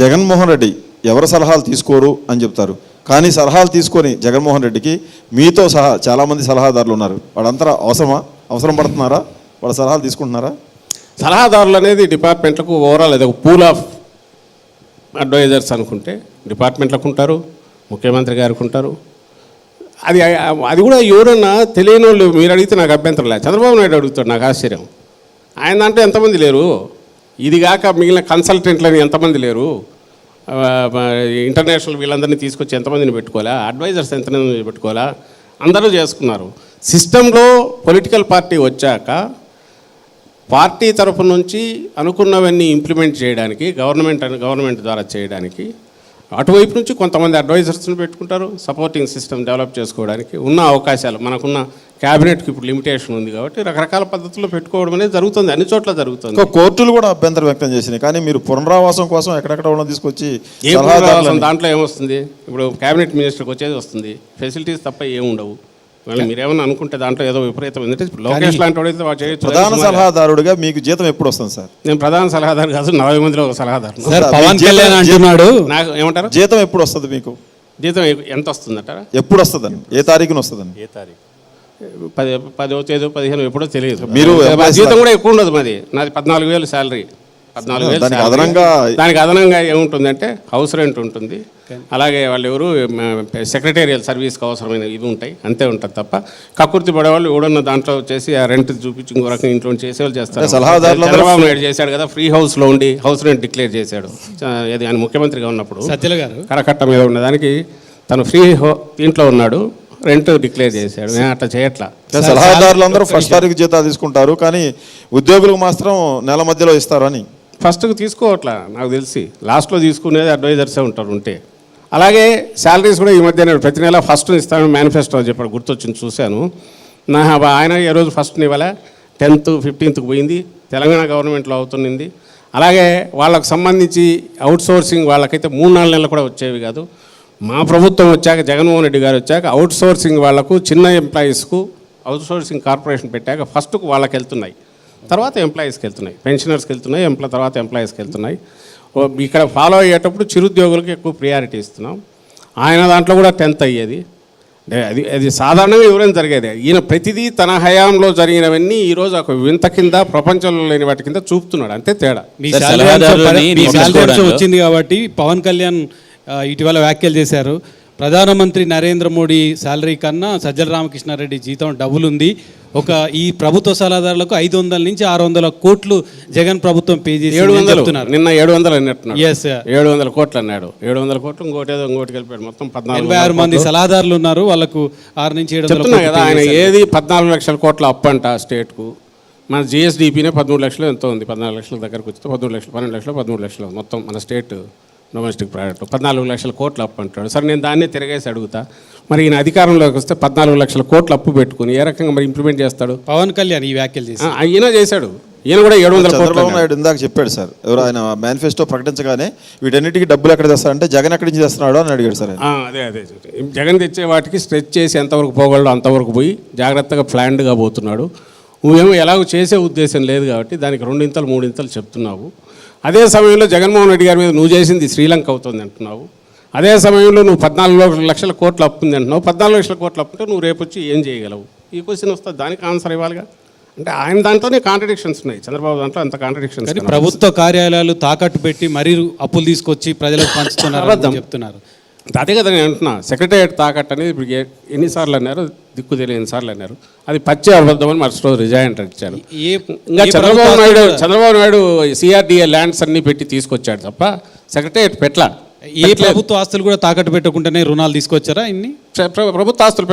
జగన్మోహన్ రెడ్డి ఎవరి సలహాలు తీసుకోరు అని చెప్తారు. కానీ సలహాలు తీసుకొని జగన్మోహన్ రెడ్డికి మీతో సహా చాలామంది సలహాదారులు ఉన్నారు. వాళ్ళంతా అవసరమా? అవసరం పడుతున్నారా? వాళ్ళ సలహాలు తీసుకుంటున్నారా? సలహాదారులు అనేది డిపార్ట్మెంట్లకు ఓవరాల్ ఏదో ఒక పూల్ ఆఫ్ అడ్వైజర్స్ అనుకుంటే డిపార్ట్మెంట్లకు ఉంటారు ముఖ్యమంత్రి గారికి ఉంటారు. అది అది కూడా ఎవరన్నా తెలియని వాళ్ళు మీరు అడిగితే నాకు అభ్యంతరం లేదు. చంద్రబాబు నాయుడు అడుగుతాడు నాకు ఆశ్చర్యం. ఆయన అంటే ఎంతమంది లేరు? ఇది కాక మిగిలిన కన్సల్టెంట్లని ఎంతమంది లేరు? ఇంటర్నేషనల్ వీళ్ళందరినీ తీసుకొచ్చి ఎంతమందిని పెట్టుకోవాలా? అడ్వైజర్స్ ఎంతమందిని పెట్టుకోవాలా? అందరూ చేసుకున్నారు. సిస్టంలో పొలిటికల్ పార్టీ వచ్చాక పార్టీ తరపు నుంచి అనుకున్నవన్నీ ఇంప్లిమెంట్ చేయడానికి గవర్నమెంట్ గవర్నమెంట్ ద్వారా చేయడానికి అటువైపు నుంచి కొంతమంది అడ్వైజర్స్ని పెట్టుకుంటారు సపోర్టింగ్ సిస్టమ్ డెవలప్ చేసుకోవడానికి ఉన్న అవకాశాలు మనకున్న క్యాబినెట్కి ఇప్పుడు లిమిటేషన్ ఉంది కాబట్టి రకరకాల పద్ధతుల్లో పెట్టుకోవడం అనేది జరుగుతుంది అన్ని చోట్ల జరుగుతుంది. కోర్టులు కూడా అభ్యంతరం వ్యక్తం చేసినాయి. కానీ మీరు పునరావాసం కోసం ఎక్కడెక్కడ ఉన్న తీసుకొచ్చి దాంట్లో ఏమొస్తుంది? ఇప్పుడు క్యాబినెట్ మినిస్టర్కి వచ్చేది వస్తుంది. ఫెసిలిటీస్ తప్ప ఏముండవు. మళ్ళీ మీరేమన్నా అనుకుంటే దాంట్లో ఏదో విపరీతం. ఎందుకంటే లోకేష్ లాంటి వాడైతే వాడు చేయొచ్చు. ప్రధాన. సలహాదారుడిగా మీకు జీతం ఎప్పుడు వస్తుంది సార్? నేను ప్రధాన సలహాదారు కాదు నలభై మందిలో ఒక సలహాదారు. సార్ పవన్ కళ్యాణ్ అంటున్నాడు. నాకు ఏమంటారు? జీతం ఎప్పుడు వస్తుంది మీకు? జీతం ఎంత వస్తుందటారా? ఎప్పుడు వస్తుందని ఏ తారీఖున వస్తుందని ఏ తారీఖు? పది పదో తేదీ పదిహేను ఎప్పుడో తెలియదు. మీరు జీతం కూడా ఎక్కువ ఉండదు మాది నాది పద్నాలుగు వేలు శాలరీ. పద్నాలుగు వేలు దానికి. అదనంగా- దానికి అదనంగా ఏముంటుందంటే హౌస్ రెంట్ ఉంటుంది. అలాగే వాళ్ళు ఎవరు సెక్రటేరియల్ సర్వీస్కి అవసరమైన ఇవి ఉంటాయి. అంతే ఉంటుంది తప్ప కక్కుర్తి పడేవాళ్ళు ఎవడన్న దాంట్లో చేసి ఆ రెంట్ చూపించి ఇంకో రకం ఇంట్లో చేసేవాళ్ళు చేస్తారు. చంద్రబాబు నాయుడు చేశాడు కదా ఫ్రీ హౌస్లో ఉండి హౌస్ రెంట్ డిక్లేర్ చేశాడు. ఇది ఆయన ముఖ్యమంత్రిగా ఉన్నప్పుడు సత్యల గారు. కరకట్ట మీద ఉన్నదానికి తను ఫ్రీ హో దీంట్లో ఉన్నాడు రెంట్ డిక్లేర్ చేశాడు. నేను అట్లా చేయట్లా. సలహాదారులందరూ ఫస్ట్ తారీఖు జీతాలు తీసుకుంటారు కానీ ఉద్యోగులకు మాత్రం నెల మధ్యలో ఇస్తారు అని ఫస్ట్కి తీసుకోవట్లా నాకు తెలిసి. లాస్ట్లో తీసుకునేది అడ్వైజర్సే ఉంటారు ఉంటే. అలాగే శాలరీస్ కూడా ఈ మధ్య నేను ప్రతి నెల ఫస్ట్ ఇస్తాను మేనిఫెస్టో అని చెప్పాడు గుర్తొచ్చింది చూశాను. నా ఆయన ఏ రోజు ఫస్ట్ ఇవ్వలే. టెన్త్ ఫిఫ్టీన్త్కి పోయింది తెలంగాణ గవర్నమెంట్లో అవుతున్నది అలాగే వాళ్ళకు సంబంధించి అవుట్ సోర్సింగ్ వాళ్ళకైతే మూడు నాలుగు నెలలు కూడా వచ్చేవి కాదు. మా ప్రభుత్వం వచ్చాక జగన్మోహన్ రెడ్డి గారు వచ్చాక అవుట్ సోర్సింగ్ వాళ్ళకు చిన్న ఎంప్లాయీస్కు అవుట్ సోర్సింగ్ కార్పొరేషన్ పెట్టాక ఫస్ట్కు వాళ్ళకి వెళ్తున్నాయి తర్వాత ఎంప్లాయీస్కి వెళ్తున్నాయి. పెన్షనర్స్కి వెళ్తున్నాయి ఎంప్లా తర్వాత ఎంప్లాయీస్కి వెళ్తున్నాయి. ఓ ఇక్కడ ఫాలో అయ్యేటప్పుడు చిరుద్యోగులకు ఎక్కువ ప్రియారిటీ ఇస్తున్నాం. ఆయన దాంట్లో కూడా టెన్త్ అయ్యేది. అది అది సాధారణంగా ఎవరైనా జరిగేది. ఈయన ప్రతిదీ తన హయాంలో జరిగినవన్నీ ఈరోజు ఒక వింత కింద ప్రపంచంలో లేని వాటి కింద చూపుతున్నాడు. అంతే తేడా. వచ్చింది కాబట్టి పవన్ కళ్యాణ్ ఇటీవల వ్యాఖ్యలు చేశారు. ప్రధానమంత్రి నరేంద్ర మోడీ శాలరీ కన్నా సజ్జల రామకృష్ణారెడ్డి జీతం డబుల్ ఉంది. ఒక ఈ ప్రభుత్వ సలహాదారులకు ఐదు వందల నుంచి ఆరు వందల కోట్లు జగన్ ప్రభుత్వం పే చేసి ఏడు వందలు. నిన్న ఏడు వందలు అన్నట్టున్నాడు ఎస్ ఏడు వందల కోట్లు అన్నాడు. ఏడు వందల కోట్లు ఇంకోటి ఏదో ఇంకోటి కలిపాడు మొత్తం పద్నాలుగు ఎనభై ఆరు మంది సలహాదారులు ఉన్నారు. వాళ్ళకు ఆరు నుంచి ఏడు వందల కదా ఆయన. ఏది పద్నాలుగు లక్షల కోట్ల అప్పు అంట స్టేట్కు. మన జిఎస్డిపినే పదమూడు లక్షలు ఎంతో ఉంది. పద్నాలుగు లక్షల దగ్గరకు వచ్చితే పదమూడు లక్షలు పన్నెండు లక్షలు పదమూడు లక్షలు మొత్తం మన స్టేట్. Domestic product. పద్నాలుగు లక్షల కోట్ల అప్పు అంటాడు. సరే నేను దాన్నే తిరగేసి అడుగుతా. మరి ఈయన అధికారంలోకి వస్తే పద్నాలుగు లక్షల కోట్ల అప్పు పెట్టుకుని ఏ రకంగా మరి ఇంప్లిమెంట్ చేస్తాడు? పవన్ కళ్యాణ్ ఈ వ్యాఖ్యలు చేసి. ఈయన చేశాడు. ఈయన కూడా ఏడు వందల కోట్లు చంద్రబాబు. నాయుడు ఇందాక చెప్పాడు సార్ ఎవరు ఆయన మేనిఫెస్టో ప్రకటించగానే వీటన్నిటికీ డబ్బులు ఎక్కడ తెస్తారంటే జగన్ ఎక్కడి నుంచి తెస్తున్నాడు అని అడిగాడు సార్ అదే అదే. జగన్ తెచ్చే వాటికి స్ట్రెచ్ చేసి ఎంతవరకు పోగలడో అంతవరకు పోయి జాగ్రత్తగా ప్లాన్డ్గా పోతున్నాడు. నువ్వేమో ఎలాగో చేసే ఉద్దేశం లేదు కాబట్టి దానికి రెండింతలు మూడింతలు చెప్తున్నావు. అదే సమయంలో జగన్మోహన్ రెడ్డి గారి మీద నువ్వు చేసింది శ్రీలంక అవుతుంది అంటున్నావు. అదే సమయంలో నువ్వు పద్నాలుగు లక్షల కోట్లు అప్పుంది అంటున్నావు. పద్నాలుగు లక్షల కోట్లు అప్పుంటే నువ్వు రేపు వచ్చి ఏం చేయగలవు? ఈ క్వశ్చన్ వస్తుంది దానికి ఆన్సర్ ఇవ్వాలిగా? అంటే ఆయన దాంట్లోనే కాంట్రడిక్షన్స్ ఉన్నాయి. చంద్రబాబు దాంట్లో అంత కాంట్రడిక్షన్స్ కానీ ప్రభుత్వ కార్యాలయాలు తాకట్టు పెట్టి మరీ అప్పులు తీసుకొచ్చి ప్రజలకు పంచుతున్నారు చెప్తున్నారు. అదే కదా నేను అంటున్నా. సెక్రటరియట్ తాకట్టు అనేది ఇప్పుడు ఎన్నిసార్లు అన్నారు? దిక్కు తెలియని సార్లు అన్నారు. అది పచ్చి అబద్ధం అని మరుసటి రోజు రిజైన్ ఇచ్చారు. ఇంకా చంద్రబాబు నాయుడు చంద్రబాబు నాయుడు సిఆర్డిఏ ల్యాండ్స్ అన్ని పెట్టి తీసుకొచ్చాడు తప్ప సెక్రటరియట్ పెట్ల ఏ ప్రభుత్వ ఆస్తులు కూడా తాకట్టు పెట్టకుండానే రుణాలు తీసుకొచ్చారా ఇన్ని? ప్రభుత్వ ఆస్తులు